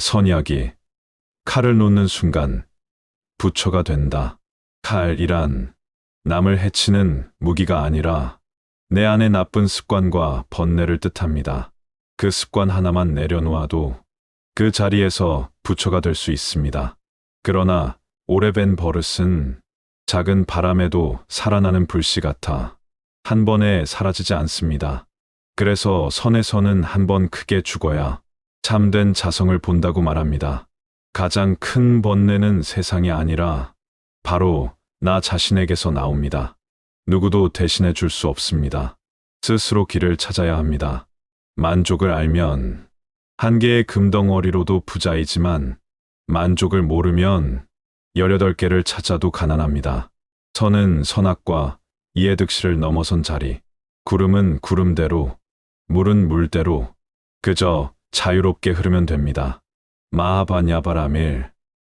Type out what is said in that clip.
선약이 칼을 놓는 순간 부처가 된다. 칼이란 남을 해치는 무기가 아니라 내 안의 나쁜 습관과 번뇌를 뜻합니다. 그 습관 하나만 내려놓아도 그 자리에서 부처가 될 수 있습니다. 그러나 오래된 버릇은 작은 바람에도 살아나는 불씨 같아 한 번에 사라지지 않습니다. 그래서 선에서는 한 번 크게 죽어야 참된 자성을 본다고 말합니다. 가장 큰 번뇌는 세상이 아니라 바로 나 자신에게서 나옵니다. 누구도 대신해 줄 수 없습니다. 스스로 길을 찾아야 합니다. 만족을 알면 한 개의 금덩어리로도 부자이지만 만족을 모르면 18개를 찾아도 가난합니다. 선은 선악과 이해득실을 넘어선 자리, 구름은 구름대로, 물은 물대로 그저 자유롭게 흐르면 됩니다. 마하바냐바라밀